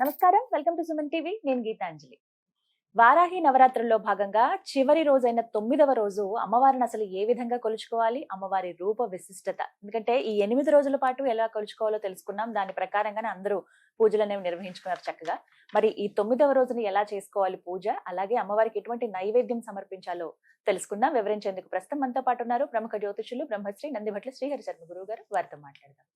నమస్కారం. Welcome to Suman TV. నేను గీతాంజలి. వారాహి నవరాత్రుల్లో భాగంగా చివరి రోజైన తొమ్మిదవ రోజు అమ్మవారిని అసలు ఏ విధంగా కొలుచుకోవాలి? అమ్మవారి రూప విశిష్టత. ఎందుకంటే ఈ ఎనిమిది రోజుల పాటు ఎలా కొలుచుకోవాలో తెలుసుకున్నాం. దాని ప్రకారంగానే అందరూ పూజలు అనేవి నిర్వహించుకున్నారు చక్కగా. మరి ఈ తొమ్మిదవ రోజున ఎలా చేసుకోవాలి పూజ? అలాగే అమ్మవారికి ఎటువంటి నైవేద్యం సమర్పించాలో తెలుసుకుందాం. వివరించేందుకు ప్రస్తుతం మనతో పాటు ఉన్నారు ప్రముఖ జ్యోతిషులు బ్రహ్మశ్రీ నందిభట్ల శ్రీహరి శర్మ గురువు గారు. వారితో మాట్లాడదాం.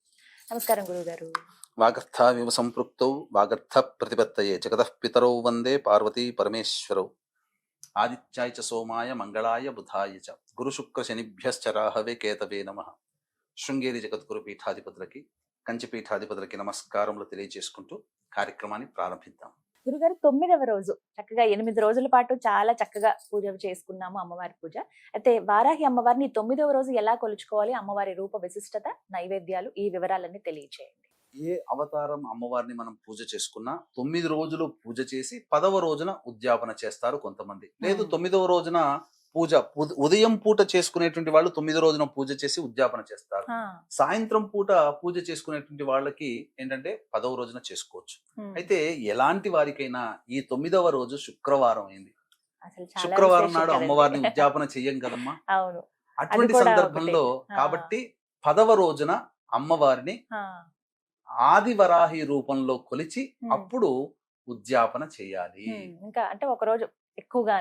నమస్కారం గురువు గారు వాగర్థావివ సంపృక్తౌ వాగర్థ ప్రతిపత్తయే జగత పితరౌ వందే పార్వతీ పరమేశ్వరౌ. ఆదిత్యాయ చ సోమాయ మంగళాయ బుధాయ చ. గురు శుక్ర శనిభ్యశ్చ రాహవే కేతవే నమ. శృంగేరి జగద్గురు పీఠాధిపతులకి కంచి పీఠాధిపతులకి నమస్కారములు తెలియజేసుకుంటూ కార్యక్రమాన్ని ప్రారంభిద్దాం. గురుగారు తొమ్మిదవ రోజు. చక్కగా ఎనిమిది రోజుల పాటు చాలా చక్కగా పూజ చేసుకున్నాము అమ్మవారి పూజ. అయితే వారాహి అమ్మవారిని తొమ్మిదవ రోజు ఎలా కొలుచుకోవాలి? అమ్మవారి రూప విశిష్టత నైవేద్యాలు ఈ వివరాలన్నీ తెలియచేయండి. ఏ అవతారం అమ్మవారిని మనం పూజ చేసుకున్నా తొమ్మిది రోజులు పూజ చేసి పదవ రోజున ఉద్యాపన చేస్తారు కొంతమంది. లేదు. తొమ్మిదవ రోజున పూజ ఉద- ఉదయం పూట చేసుకునేటువంటి వాళ్ళు తొమ్మిది రోజున పూజ చేసి ఉద్యాపన చేస్తారు. సాయంత్రం పూట పూజ చేసుకునేటువంటి వాళ్ళకి ఏంటంటే పదవ రోజున చేసుకోవచ్చు. అయితే ఎలాంటి వారికైనా ఈ తొమ్మిదవ రోజు శుక్రవారం అయింది. శుక్రవారం నాడు. అమ్మవారిని ఉద్యాపన చెయ్యం కదమ్మా. అటువంటి సందర్భంలో. కాబట్టి పదవ రోజున అమ్మవారిని ఆ, ఆది వరాహి రూపంలో కొలిచి అప్పుడు ఉద్యాపన చేయాలి. ఇంకా అంటే ఒక రోజు ఎక్కువగా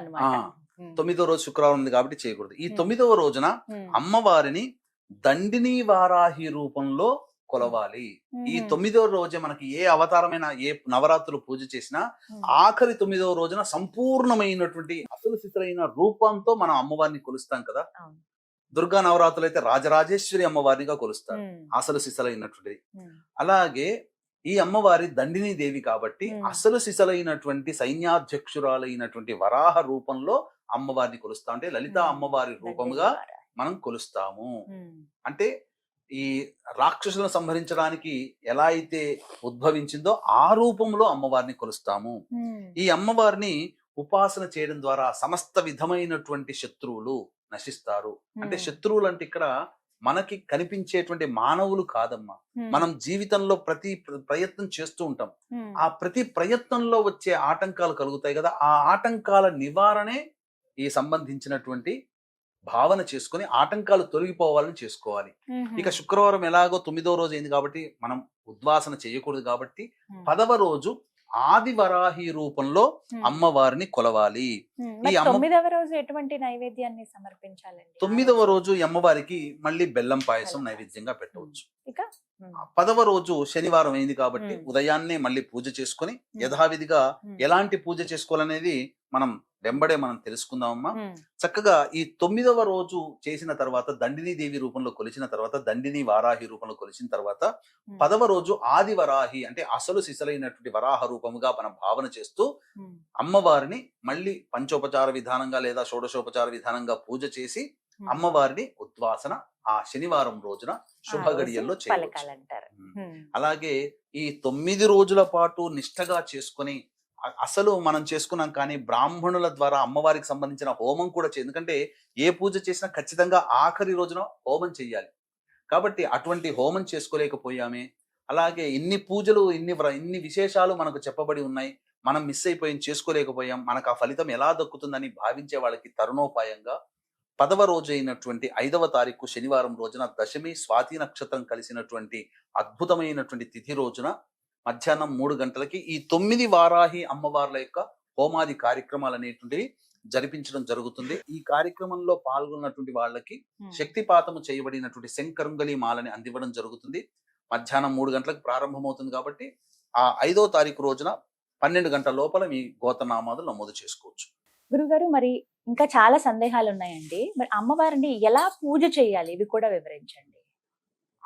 ఉమ్, తొమ్మిదో రోజు శుక్రవారం ఉంది కాబట్టి చేయకూడదు. ఈ. తొమ్మిదవ రోజున అమ్మవారిని దండిని వారాహి రూపంలో కొలవాలి. ఈ ఉమ్, తొమ్మిదవ రోజే మనకి ఏ అవతారమైన ఏ నవరాత్రులు పూజ చేసినా ఆఖరి తొమ్మిదవ రోజున సంపూర్ణమైనటువంటి అసలు స్థితులైన రూపంతో మనం అమ్మవారిని కొలుస్తాం కదా. దుర్గా నవరాత్రులు అయితే రాజరాజేశ్వరి అమ్మవారిగా కొలుస్తారు. అసలు సిసలైనటువంటిది ఉమ్, అలాగే ఈ అమ్మవారి దండిని దేవి కాబట్టి. అసలు సిసలైనటువంటి సైన్యాధ్యక్షురాలైనటువంటి వరాహ రూపంలో అమ్మవారిని కొలుస్తా అంటే లలిత. అమ్మవారి రూపముగా దండేశ్వర. మనం కొలుస్తాము అంటే ఈ రాక్షసులను సంహరించడానికి ఎలా అయితే ఉద్భవించిందో ఆ రూపంలో అమ్మవారిని కొలుస్తాము ఈ అమ్మవారిని ఉపాసన చేయడం ద్వారా సమస్త విధమైనటువంటి శత్రువులు నశిస్తారు అంటే శత్రువులు అంటే ఇక్కడ మనకి కనిపించేటువంటి మానవులు కాదమ్మా. మనం జీవితంలో ప్రతి ప్ర- ప్రయత్నం చేస్తూ ఉంటాం. ఆ ప్రతి ప్రయత్నంలో వచ్చే ఆటంకాలు కలుగుతాయి కదా ఆ ఆటంకాల నివారణే ఈ సంబంధించినటువంటి భావన చేసుకొని ఆటంకాలు తొలగిపోవాలని చేసుకోవాలి. ఇక శుక్రవారం ఎలాగో తొమ్మిదో రోజు అయింది కాబట్టి మనం ఉద్వాసన చేయకూడదు కాబట్టి పదవ రోజు ఆది వరాహి రూపంలో అమ్మవారిని కొలవాలి. ఈ తొమ్మిదవ రోజు ఎటువంటి నైవేద్యాన్ని సమర్పించాలండి? తొమ్మిదవ రోజు అమ్మవారికి మళ్ళీ బెల్లం పాయసం నైవేద్యంగా పెట్టవచ్చు. ఇక? పదవ రోజు శనివారం అయింది కాబట్టి. ఉదయాన్నే మళ్ళీ పూజ చేసుకొని. యథావిధిగా. ఎలాంటి పూజ చేసుకోవాలనేది మనం వెంబడే మనం తెలుసుకుందామమ్మా. చక్కగా ఈ తొమ్మిదవ రోజు చేసిన తర్వాత దండిని దేవి రూపంలో కొలిచిన తర్వాత దండిని వారాహి రూపంలో కొలిచిన తర్వాత పదవ రోజు ఆది వరాహి అంటే అసలు సిసలైనటువంటి వరాహ రూపముగా మనం భావన చేస్తూ అమ్మవారిని మళ్ళీ పంచోపచార విధానంగా లేదా షోడశోపచార విధానంగా పూజ చేసి. అమ్మవారిని ఉద్వాసన ఆ శనివారం రోజున శుభ ఆ రోజు గడియల్లో చేయవచ్చు. అలాగే ఈ తొమ్మిది రోజుల పాటు నిష్టగా చేసుకొని అసలు మనం చేసుకున్నాం కానీ బ్రాహ్మణుల ద్వారా అమ్మవారికి సంబంధించిన హోమం కూడా చే ఎందుకంటే ఏ పూజ చేసినా ఖచ్చితంగా ఆఖరి రోజున హోమం చెయ్యాలి కాబట్టి అటువంటి హోమం చేసుకోలేకపోయామే. అలాగే ఇన్ని పూజలు ఇన్ని ఇన్ని విశేషాలు మనకు చెప్పబడి ఉన్నాయి. మనం మిస్ అయిపోయాం చేసుకోలేకపోయాం. మనకు ఆ ఫలితం ఎలా దక్కుతుందని భావించే వాళ్ళకి తరుణోపాయంగా పదవ రోజు అయినటువంటి ఐదవ తారీఖు శనివారం రోజున దశమి స్వాతి నక్షత్రం కలిసినటువంటి అద్భుతమైనటువంటి తిథి రోజున మధ్యాహ్నం మూడు గంటలకి ఈ తొమ్మిది వారాహి అమ్మవార్ల యొక్క హోమాది కార్యక్రమాలు అనేటువంటివి జరిపించడం జరుగుతుంది. ఈ కార్యక్రమంలో పాల్గొన్నటువంటి వాళ్ళకి శక్తిపాతము చేయబడినటువంటి శంకరుంగలి మాలని అందివ్వడం జరుగుతుంది. మధ్యాహ్నం మూడు గంటలకు ప్రారంభమవుతుంది కాబట్టి ఆ ఐదో తారీఖు రోజున పన్నెండు గంటల లోపల మీ గోతనామాలు నమోదు చేసుకోవచ్చు. గురుగారు మరి ఇంకా చాలా సందేహాలు ఉన్నాయండి మరి అమ్మవారిని ఎలా పూజ చేయాలి? ఇవి కూడా వివరించండి.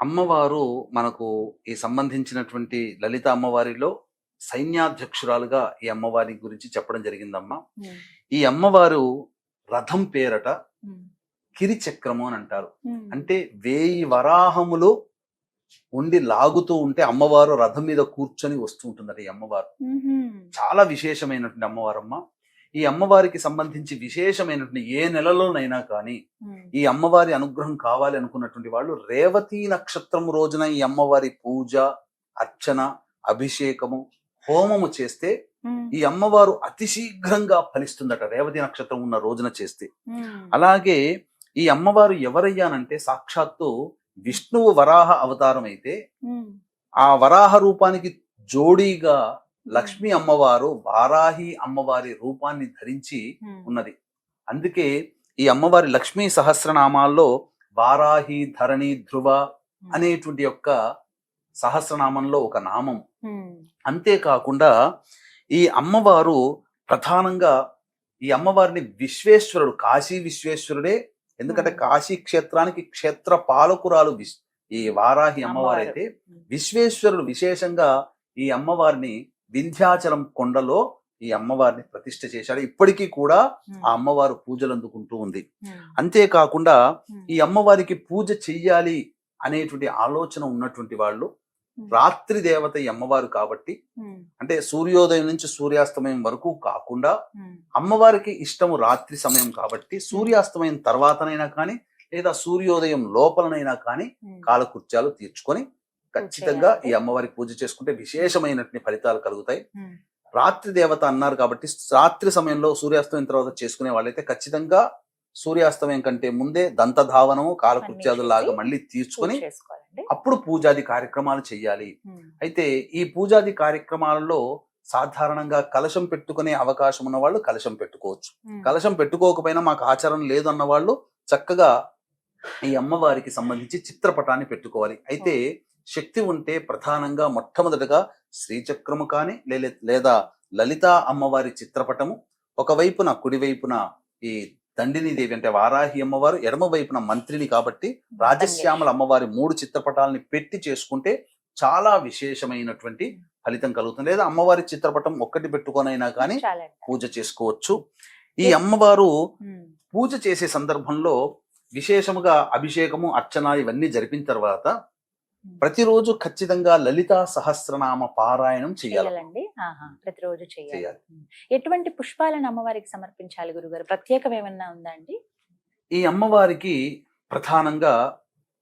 అమ్మవారు మనకు ఈ సంబంధించినటువంటి లలిత అమ్మవారిలో సైన్యాధ్యక్షురాలుగా ఈ అమ్మవారి గురించి చెప్పడం జరిగిందమ్మా. ఈ అమ్మవారు రథం పేరట కిరిచక్రము అని అంటారు. అంటే వేయి వరాహములు ఉండి లాగుతూ ఉంటే అమ్మవారు రథం మీద కూర్చొని వస్తూ ఉంటుందట ఈ అమ్మవారు. చాలా విశేషమైనటువంటి అమ్మవారమ్మ. ఈ అమ్మవారికి సంబంధించి విశేషమైనటువంటి ఏ నెలలోనైనా కానీ ఈ అమ్మవారి అనుగ్రహం కావాలి అనుకున్నటువంటి వాళ్ళు రేవతి నక్షత్రం రోజున ఈ అమ్మవారి పూజ అర్చన అభిషేకము హోమము చేస్తే ఈ అమ్మవారు అతి శీఘ్రంగా ఫలిస్తుందట రేవతి నక్షత్రం ఉన్న రోజున చేస్తే. అలాగే ఈ అమ్మవారు ఎవరయ్యానంటే సాక్షాత్తు విష్ణువు వరాహ అవతారం అయితే ఆ వరాహ రూపానికి జోడీగా లక్ష్మీ అమ్మవారు వారాహి అమ్మవారి రూపాన్ని ధరించి ఉన్నది. అందుకే ఈ అమ్మవారి లక్ష్మీ సహస్రనామాల్లో వారాహి ధరణి ధ్రువ అనేటువంటి యొక్క సహస్రనామంలో ఒక నామం. అంతేకాకుండా ఈ అమ్మవారు ప్రధానంగా ఈ అమ్మవారిని విశ్వేశ్వరుడు కాశీ విశ్వేశ్వరుడే. ఎందుకంటే. కాశీ క్షేత్రానికి క్షేత్ర పాలకురాలు ఈ వారాహి అమ్మవారు. అయితే Hmm. విశ్వేశ్వరుడు విశేషంగా ఈ అమ్మవారిని వింధ్యాచలం కొండలో ఈ అమ్మవారిని ప్రతిష్ఠ చేశాడు ఇప్పటికీ కూడా ఆ అమ్మవారు పూజలు అందుకుంటూ ఉంది. అంతేకాకుండా ఈ అమ్మవారికి పూజ చెయ్యాలి అనేటువంటి ఆలోచన ఉన్నటువంటి వాళ్ళు రాత్రి దేవత ఈ అమ్మవారు కాబట్టి అంటే సూర్యోదయం నుంచి సూర్యాస్తమయం వరకు కాకుండా అమ్మవారికి ఇష్టము రాత్రి సమయం కాబట్టి సూర్యాస్తమయం తర్వాతనైనా కానీ లేదా సూర్యోదయం లోపలనైనా కానీ కాలకృత్యాలు తీర్చుకొని ఖచ్చితంగా. ఈ అమ్మవారికి పూజ చేసుకుంటే విశేషమైనటువంటి ఫలితాలు కలుగుతాయి. రాత్రి దేవత అన్నారు కాబట్టి రాత్రి సమయంలో సూర్యాస్తమయం తర్వాత చేసుకునే వాళ్ళైతే ఖచ్చితంగా సూర్యాస్తమయం కంటే ముందే దంతధావనము కాలకృత్యాదులాగా మళ్ళీ తీర్చుకొని అప్పుడు పూజాది కార్యక్రమాలు చేయాలి. అయితే ఈ పూజాది కార్యక్రమాలలో సాధారణంగా కలశం పెట్టుకునే అవకాశం ఉన్న వాళ్ళు కలశం పెట్టుకోవచ్చు. కలశం పెట్టుకోకపోయినా మాకు ఆచారం లేదు అన్న వాళ్ళు చక్కగా ఈ అమ్మవారికి సంబంధించి చిత్రపటాన్ని పెట్టుకోవాలి. అయితే శక్తి ఉంటే ప్రధానంగా మొట్టమొదటగా శ్రీచక్రము కానీ లేదా లలిత అమ్మవారి చిత్రపటము. ఒకవైపున కుడివైపున ఈ దండిని దేవి అంటే వారాహి అమ్మవారు ఎడమ వైపున మంత్రిని కాబట్టి రాజశ్యామల అమ్మవారి మూడు చిత్రపటాలని పెట్టి చేసుకుంటే చాలా విశేషమైనటువంటి ఫలితం కలుగుతుంది. లేదా అమ్మవారి చిత్రపటం ఒక్కటి పెట్టుకొనైనా కానీ పూజ చేసుకోవచ్చు. ఈ అమ్మవారు పూజ చేసే సందర్భంలో విశేషముగా అభిషేకము అర్చన ఇవన్నీ జరిపిన తర్వాత. ప్రతిరోజు ఖచ్చితంగా లలితా సహస్రనామ పారాయణం చేయాలి చేయాలండి ప్రతిరోజు చేయాలి. ఎటువంటి పుష్పాలను అమ్మవారికి సమర్పించాలి గురుగారు? ప్రత్యేకం ఏమన్నా ఉందా అండి? ఈ అమ్మవారికి ప్రధానంగా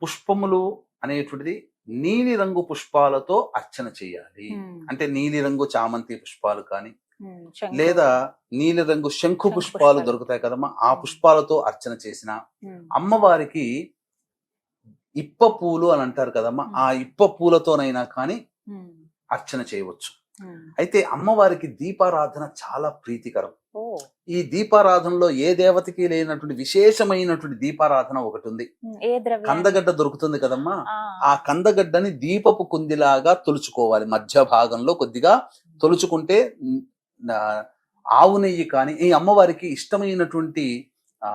పుష్పములు అనేటువంటిది నీలి రంగు పుష్పాలతో అర్చన చేయాలి అంటే నీలి రంగు చామంతి పుష్పాలు కానీ. లేదా నీలి రంగు శంఖు పుష్పాలు. దొరుకుతాయి కదమ్మా ఆ పుష్పాలతో అర్చన చేసిన అమ్మవారికి ఇప్ప పూలు అని అంటారు కదమ్మా ఆ ఇప్ప పూలతోనైనా కానీ అర్చన చేయవచ్చు. అయితే అమ్మవారికి దీపారాధన చాలా ప్రీతికరం. ఈ దీపారాధనలో ఏ దేవతకి లేనటువంటి విశేషమైనటువంటి దీపారాధన ఒకటి ఉంది కందగడ్డ దొరుకుతుంది కదమ్మా. ఆ, కందగడ్డని దీపపు కుందిలాగా తొలుచుకోవాలి. మధ్య భాగంలో కొద్దిగా తొలుచుకుంటే ఆవు నెయ్యి కానీ ఈ అమ్మవారికి ఇష్టమైనటువంటి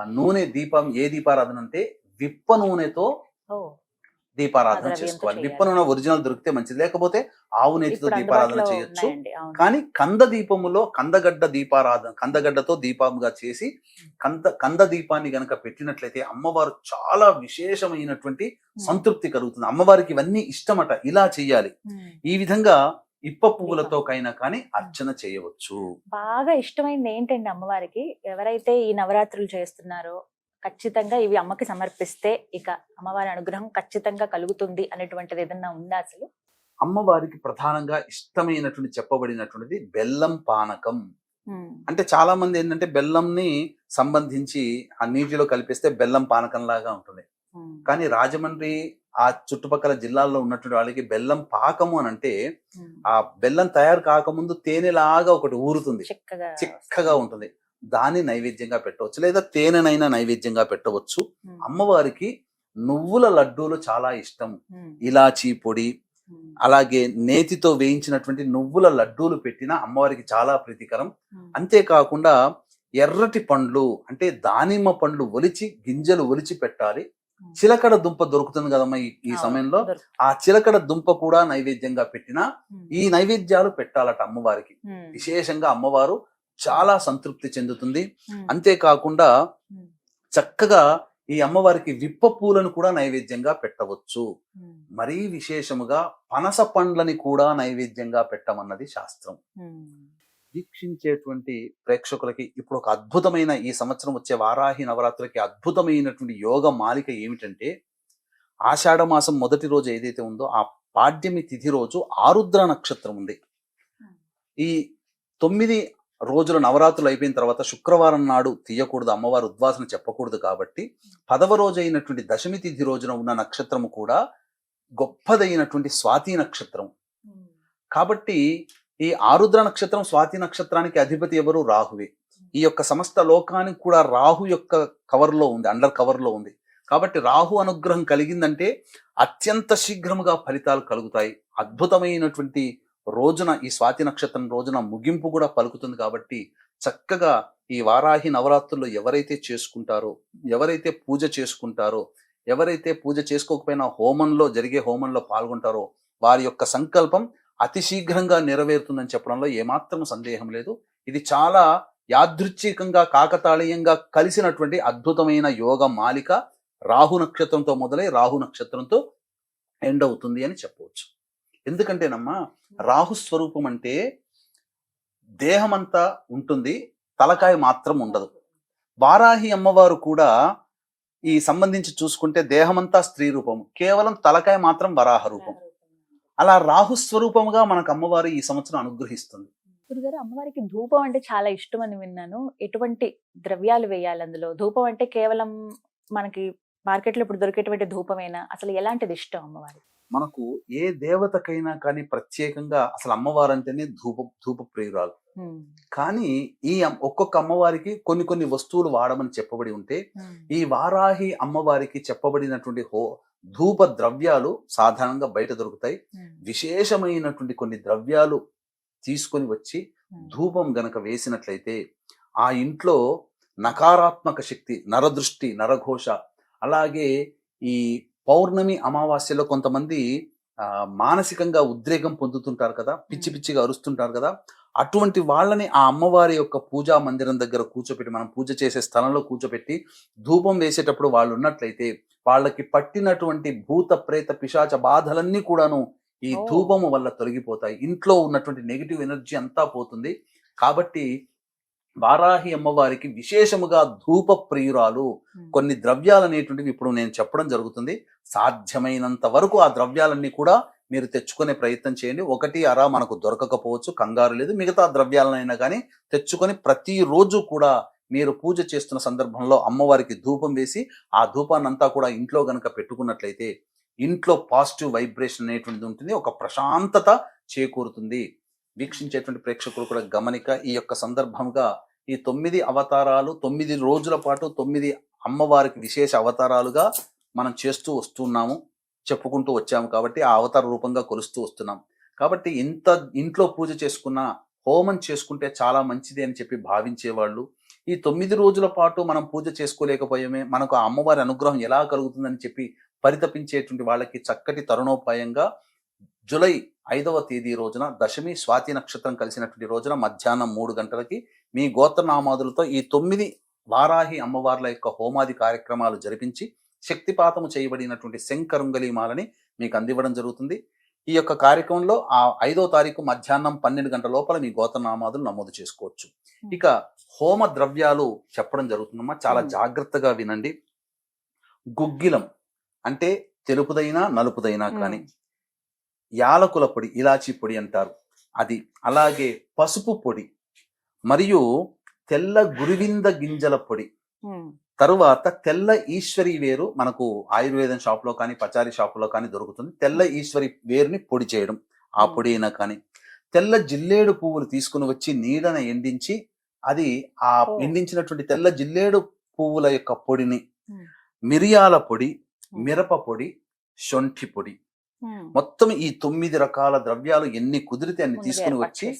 నూనె దీపం ఏ దీపారాధన అంటే విప్ప నూనెతో దీపారాధన చేసుకోవాలి. చేయాలి. విప్ప నూనె ఒరిజినల్ దొరికితే మంచిది. లేకపోతే ఆవు ఇప్పుడు దీపారాధన చేయొచ్చు. కానీ కంద దీపములో కందగడ్డ దీపారాధన కందగడ్డతో దీపంగా చేసి కంద కంద దీపాన్ని గనక పెట్టినట్లయితే అమ్మవారు చాలా విశేషమైనటువంటి సంతృప్తి కలుగుతుంది. అమ్మవారికి ఇవన్నీ ఇష్టమట. ఇలా చెయ్యాలి ఉమ్. ఈ విధంగా ఇప్ప పువ్వులతో కైనా కానీ అర్చన చేయవచ్చు. బాగా ఇష్టమైంది ఏంటండి అమ్మవారికి? ఎవరైతే ఈ నవరాత్రులు చేస్తున్నారో ఖచ్చితంగా ఇవి అమ్మకి సమర్పిస్తే ఇక అమ్మవారి అనుగ్రహం ఖచ్చితంగా కలుగుతుంది అనేటువంటిది ఏదన్నా ఉందా అసలు? అమ్మవారికి ప్రధానంగా ఇష్టమైనటువంటి చెప్పబడినటువంటిది బెల్లం పానకం. అంటే చాలా మంది ఏంటంటే బెల్లంని సంబంధించి ఆ నీటిలో కలిపేస్తే బెల్లం పానకం లాగా ఉంటుంది కానీ రాజమండ్రి ఆ చుట్టుపక్కల జిల్లాల్లో ఉన్నటువంటి వాళ్ళకి బెల్లం పాకము అని అంటే. ఆ బెల్లం తయారు కాకముందు తేనెలాగా ఒకటి ఊరుతుంది. చిక్కగా చిక్కగా ఉంటుంది. దాన్ని నైవేద్యంగా పెట్టవచ్చు. లేదా తేనెనైనా నైవేద్యంగా పెట్టవచ్చు. అమ్మవారికి నువ్వుల లడ్డూలు చాలా ఇష్టం. ఇలాచీ పొడి అలాగే నేతితో వేయించినటువంటి నువ్వుల లడ్డూలు పెట్టిన అమ్మవారికి చాలా ప్రీతికరం. అంతేకాకుండా ఎర్రటి పండ్లు అంటే దానిమ్మ పండ్లు ఒలిచి గింజలు ఒలిచి పెట్టాలి. చిలకడ దుంప దొరుకుతుంది కదమ్మా ఈ సమయంలో. ఆ చిలకడ దుంప కూడా నైవేద్యంగా పెట్టినా ఈ నైవేద్యాలు పెట్టాలట అమ్మవారికి. విశేషంగా అమ్మవారు చాలా సంతృప్తి చెందుతుంది. అంతేకాకుండా చక్కగా ఈ అమ్మవారికి విప్ప పూలను కూడా నైవేద్యంగా పెట్టవచ్చు. మరీ విశేషముగా పనస పండ్లని కూడా నైవేద్యంగా పెట్టమన్నది శాస్త్రం. వీక్షించేటువంటి ప్రేక్షకులకి ఇప్పుడు ఒక అద్భుతమైన ఈ సంవత్సరం వచ్చే వారాహి నవరాత్రులకి అద్భుతమైనటువంటి యోగ మాలిక ఏమిటంటే ఆషాఢ మాసం మొదటి రోజు ఏదైతే ఉందో ఆ పాడ్యమి తిథి రోజు ఆరుద్ర నక్షత్రం ఉంది. ఈ తొమ్మిది రోజులు నవరాత్రులు అయిపోయిన తర్వాత శుక్రవారం నాడు తీయకూడదు అమ్మవారు ఉద్వాసన చెప్పకూడదు కాబట్టి పదవ రోజు అయినటువంటి దశమి తిథి రోజున ఉన్న నక్షత్రము కూడా గొప్పదైనటువంటి స్వాతి నక్షత్రం. కాబట్టి ఈ ఆరుద్ర నక్షత్రం స్వాతి నక్షత్రానికి అధిపతి ఎవరు? రాహువే. ఈ యొక్క సమస్త లోకానికి కూడా రాహు యొక్క కవర్లో ఉంది అండర్ కవర్లో ఉంది. కాబట్టి రాహు అనుగ్రహం కలిగిందంటే అత్యంత శీఘ్రముగా ఫలితాలు కలుగుతాయి. అద్భుతమైనటువంటి రోజున ఈ స్వాతి నక్షత్రం రోజున ముగింపు కూడా పలుకుతుంది కాబట్టి చక్కగా ఈ వారాహి నవరాత్రుల్లో ఎవరైతే చేసుకుంటారో ఎవరైతే పూజ చేసుకుంటారో ఎవరైతే పూజ చేసుకోకపోయినా హోమంలో జరిగే హోమంలో పాల్గొంటారో వారి యొక్క సంకల్పం అతి శీఘ్రంగా నెరవేరుతుందని చెప్పడంలో ఏమాత్రం సందేహం లేదు. ఇది చాలా యాదృచ్ఛికంగా కాకతాళీయంగా కలిసినటువంటి అద్భుతమైన యోగ మాలిక రాహు నక్షత్రంతో మొదలై రాహు నక్షత్రంతో ఎండ్ అవుతుంది అని చెప్పవచ్చు. ఎందుకంటేనమ్మా రాహు స్వరూపం అంటే దేహమంతా ఉంటుంది తలకాయ మాత్రం ఉండదు. వారాహి అమ్మవారు కూడా ఈ సంబంధించి చూసుకుంటే దేహమంతా స్త్రీ రూపం కేవలం తలకాయ మాత్రం వరాహ రూపం. అలా రాహు స్వరూపముగా మనకు అమ్మవారు ఈ సంవత్సరం అనుగ్రహిస్తుంది. గురుగారు అమ్మవారికి ధూపం అంటే చాలా ఇష్టం అని విన్నాను. ఎటువంటి ద్రవ్యాలు వేయాలి అందులో? ధూపం అంటే కేవలం మనకి మార్కెట్లో ఇప్పుడు దొరికేటువంటి ధూపమేనా? అసలు ఎలాంటిది ఇష్టం అమ్మవారికి? మనకు ఏ దేవతకైనా కానీ ప్రత్యేకంగా అసలు అమ్మవారు అంటేనే ధూప ధూప ప్రియురాలు కానీ ఈ ఒక్కొక్క అమ్మవారికి కొన్ని కొన్ని వస్తువులు వాడమని చెప్పబడి ఉంటే ఈ వారాహి అమ్మవారికి చెప్పబడినటువంటి హో ధూప ద్రవ్యాలు సాధారణంగా బయట దొరుకుతాయి. విశేషమైనటువంటి కొన్ని ద్రవ్యాలు తీసుకొని వచ్చి ధూపం గనక వేసినట్లయితే ఆ ఇంట్లో నకారాత్మక శక్తి నరదృష్టి నరఘోష అలాగే ఈ పౌర్ణమి అమావాస్యలో కొంతమంది ఆ, మానసికంగా ఉద్రేకం పొందుతుంటారు కదా పిచ్చి పిచ్చిగా అరుస్తుంటారు కదా అటువంటి వాళ్ళని ఆ అమ్మవారి యొక్క పూజా మందిరం దగ్గర కూర్చోపెట్టి మనం పూజ చేసే స్థలంలో కూర్చోపెట్టి ధూపం వేసేటప్పుడు వాళ్ళు ఉన్నట్లయితే వాళ్ళకి పట్టినటువంటి భూత ప్రేత పిశాచ బాధలన్నీ కూడాను ఈ. ధూపము వల్ల తొలగిపోతాయి. ఇంట్లో ఉన్నటువంటి నెగిటివ్ ఎనర్జీ అంతా పోతుంది. కాబట్టి వారాహి అమ్మవారికి విశేషముగా ధూప ప్రియురాలు. కొన్ని ద్రవ్యాలు అనేటువంటివి ఇప్పుడు నేను చెప్పడం జరుగుతుంది. సాధ్యమైనంత వరకు ఆ ద్రవ్యాలన్నీ కూడా మీరు తెచ్చుకునే ప్రయత్నం చేయండి. ఒకటి అరా మనకు దొరకకపోవచ్చు కంగారు లేదు. మిగతా ద్రవ్యాలనైనా కానీ తెచ్చుకొని ప్రతిరోజు కూడా మీరు పూజ చేస్తున్న సందర్భంలో అమ్మవారికి ధూపం వేసి ఆ ధూపాన్ని అంతా కూడా ఇంట్లో గనక పెట్టుకున్నట్లయితే ఇంట్లో పాజిటివ్ వైబ్రేషన్ అనేటువంటిది ఉంటుంది. ఒక ప్రశాంతత చేకూరుతుంది. వీక్షించేటువంటి ప్రేక్షకులు కూడా గమనిక ఈ యొక్క సందర్భంగా ఈ తొమ్మిది అవతారాలు తొమ్మిది రోజుల పాటు తొమ్మిది అమ్మవారికి విశేష అవతారాలుగా మనం చేస్తూ వస్తున్నాము చెప్పుకుంటూ వచ్చాము కాబట్టి ఆ అవతార రూపంగా కొలుస్తూ వస్తున్నాం. కాబట్టి ఇంత ఇంట్లో పూజ చేసుకున్న హోమం చేసుకుంటే చాలా మంచిది అని చెప్పి భావించేవాళ్ళు. ఈ తొమ్మిది రోజుల పాటు మనం పూజ చేసుకోలేకపోయామే మనకు ఆ అమ్మవారి అనుగ్రహం ఎలా కలుగుతుందని చెప్పి పరితపించేటువంటి వాళ్ళకి చక్కటి తరుణోపాయంగా జూలై ఐదవ తేదీ రోజున దశమి స్వాతి నక్షత్రం కలిసినటువంటి రోజున మధ్యాహ్నం మూడు గంటలకి మీ గోత్రనామాదులతో ఈ తొమ్మిది వారాహి అమ్మవార్ల యొక్క హోమాది కార్యక్రమాలు జరిపించి శక్తిపాతము చేయబడినటువంటి శంకరుంగలి మాలని మీకు అందివ్వడం జరుగుతుంది. ఈ యొక్క కార్యక్రమంలో ఆ ఐదో తారీఖు మధ్యాహ్నం పన్నెండు గంటల లోపల మీ గోత్రనామాదులు నమోదు చేసుకోవచ్చు. ఇక హోమ ద్రవ్యాలు చెప్పడం జరుగుతుందమ్మా చాలా. జాగ్రత్తగా వినండి. గుగ్గిలం అంటే తెలుపుదైనా నలుపుదైనా కానీ యాలకుల పొడి ఇలాచీ పొడి అంటారు అది అలాగే పసుపు పొడి మరియు తెల్ల గురివింద గింజల పొడి తరువాత తెల్ల ఈశ్వరి వేరు మనకు ఆయుర్వేదం షాప్లో కానీ పచారీ షాపులో కానీ దొరుకుతుంది తెల్ల ఈశ్వరి వేరుని పొడి చేయడం ఆ. పొడి అయినా కానీ తెల్ల జిల్లేడు పువ్వులు తీసుకుని వచ్చి నీడన ఎండించి అది ఆ. ఎండించినటువంటి తెల్ల జిల్లేడు పువ్వుల యొక్క పొడిని. మిరియాల పొడి. మిరప పొడి శొంఠి పొడి. మొత్తం ఈ తొమ్మిది రకాల ద్రవ్యాలు ఎన్ని కుదిరితే అన్ని తీసుకుని వచ్చి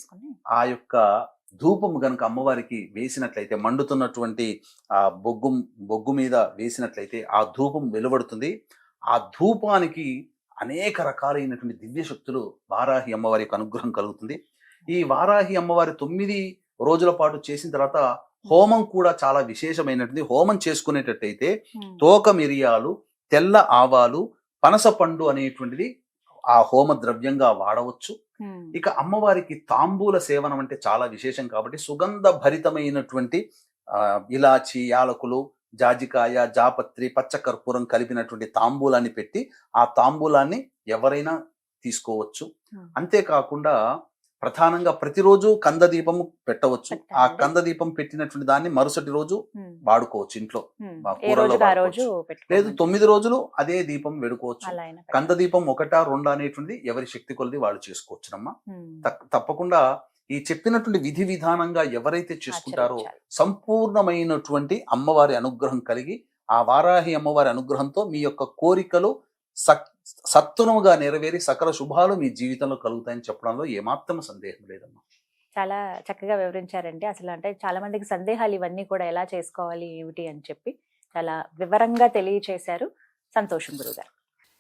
ఆ యొక్క ధూపము గనుక అమ్మవారికి వేసినట్లయితే మండుతున్నటువంటి ఆ బొగ్గు బొగ్గు మీద వేసినట్లయితే ఆ ధూపం వెలువడుతుంది. ఆ ధూపానికి అనేక రకాలైనటువంటి దివ్య శక్తులు వారాహి అమ్మవారి యొక్క అనుగ్రహం కలుగుతుంది. ఈ వారాహి అమ్మవారి తొమ్మిది రోజుల పాటు చేసిన తర్వాత హోమం. కూడా చాలా విశేషమైనటువంటి హోమం చేసుకునేటట్టయితే తోక మిరియాలు తెల్ల ఆవాలు పనస పండు అనేటువంటిది ఆ హోమ ద్రవ్యంగా వాడవచ్చు. ఇక అమ్మవారికి తాంబూల సేవనం అంటే చాలా విశేషం కాబట్టి సుగంధ భరితమైనటువంటి ఆ, ఇలాచి యాలకులు జాజికాయ జాపత్రి పచ్చ కర్పూరం కలిపినటువంటి తాంబూలాన్ని పెట్టి ఆ తాంబూలాన్ని ఎవరైనా తీసుకోవచ్చు. అంతేకాకుండా ప్రధానంగా ప్రతిరోజు కంద దీపము పెట్టవచ్చు. ఆ. కంద దీపం పెట్టినటువంటి దాన్ని మరుసటి రోజు వాడుకోవచ్చు ఇంట్లో. లేదు తొమ్మిది రోజులు అదే దీపం వెడుకోవచ్చు. కంద దీపం ఒకటా రెండా అనేటువంటిది ఎవరి శక్తి కొలది వాళ్ళు చేసుకోవచ్చునమ్మా. తప్పకుండా ఈ చెప్పినటువంటి విధి విధానంగా ఎవరైతే చేసుకుంటారో. సంపూర్ణమైనటువంటి అమ్మవారి అనుగ్రహం కలిగి ఆ వారాహి అమ్మవారి అనుగ్రహంతో మీ యొక్క కోరికలు సక్ సత్వరముగా నెరవేరి సకల శుభాలు మీ జీవితంలో కలుగుతాయని చెప్పడంలో ఏమాత్రం సందేహం లేదమ్మా. చాలా చక్కగా వివరించారండి. అసలు అంటే చాలా మందికి సందేహాలు ఇవన్నీ కూడా ఎలా చేసుకోవాలి ఏమిటి అని చెప్పి చాలా వివరంగా తెలియచేశారు. సంతోషం గురుగారు.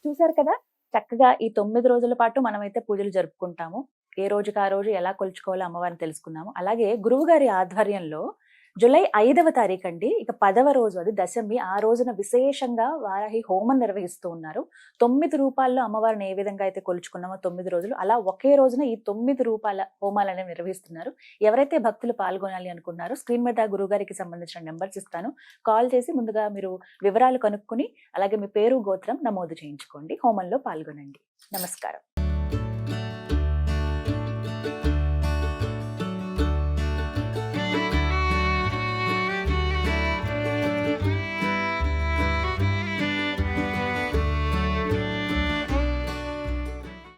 చూశారు కదా చక్కగా ఈ తొమ్మిది రోజుల పాటు మనమైతే పూజలు జరుపుకుంటాము. ఏ రోజుకి ఆ రోజు ఎలా కొలుచుకోవాలో అమ్మవారిని తెలుసుకున్నాము. అలాగే గురువుగారి ఆధ్వర్యంలో జూలై ఐదవ తారీఖు అండి ఇక పదవ రోజు అది దశమి. ఆ రోజున విశేషంగా వారాహి హోమం నిర్వహిస్తూ ఉన్నారు. తొమ్మిది రూపాల్లో అమ్మవారిని ఏ విధంగా అయితే కొలుచుకున్నామో తొమ్మిది రోజులు అలా ఒకే రోజున ఈ తొమ్మిది రూపాల హోమాలు అనేవి నిర్వహిస్తున్నారు. ఎవరైతే భక్తులు పాల్గొనాలి అనుకున్నారో స్క్రీన్ మీద గురుగారికి సంబంధించిన నెంబర్స్ ఇస్తాను. కాల్ చేసి ముందుగా మీరు వివరాలు కనుక్కుని అలాగే మీ పేరు గోత్రం నమోదు చేయించుకోండి. హోమంలో పాల్గొనండి. నమస్కారం.